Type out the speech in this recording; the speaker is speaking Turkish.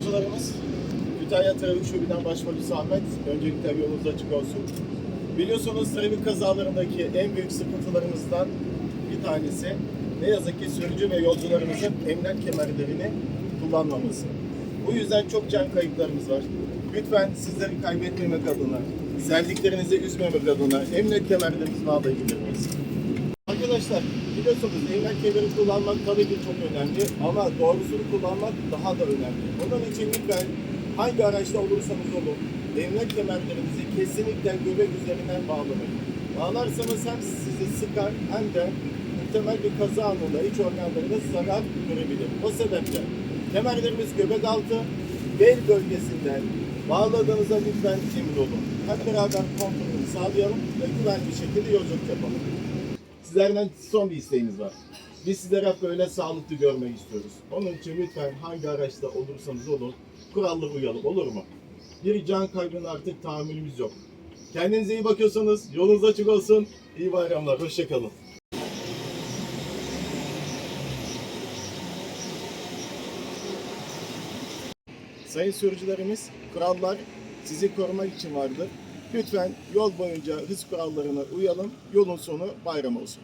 Yolcularımız Kütahya Trafik Şube'den Başpolis Ahmet. Öncelikle yolunuz açık olsun. Biliyorsunuz trafik kazalarındaki en büyük sıkıntılarımızdan bir tanesi ne yazık ki sürücü ve yolcularımızın emniyet kemerlerini kullanmaması. Bu yüzden çok can kayıplarımız var. Lütfen sizleri kaybetmemek adına, sevdiklerinizi üzmemek adına emniyet kemerlerinizi bağlayabilir miyiz? Arkadaşlar biliyorsunuz emlak kemeri kullanmak tabii ki çok önemli ama doğrusunu kullanmak daha da önemli. Onun için lütfen hangi araçta olursanız olun emlak kemerlerinizi kesinlikle göbek üzerinden bağlamayın. Bağlarsanız hem sizi sıkar hem de muhtemel bir kaza anında iç organlarınız zarar görebilir. O sebeple kemerlerimiz göbek altı, bel bölgesinden bağladığınızda lütfen emin olun. Hep beraber kontrolünü sağlayalım ve güvenli bir şekilde yolculuk yapalım. Sizlerden son bir isteğimiz var. Biz sizleri hep böyle sağlıklı görmek istiyoruz. Onun için lütfen hangi araçta olursanız olun kurallara uyalım olur mu? Bir can kaybına artık tahammülümüz yok. Kendinize iyi bakıyorsanız yolunuz açık olsun. İyi bayramlar. Hoşçakalın. Sayın sürücülerimiz, kurallar sizi korumak için vardır. Lütfen yol boyunca hız kurallarına uyalım. Yolun sonu bayram olsun.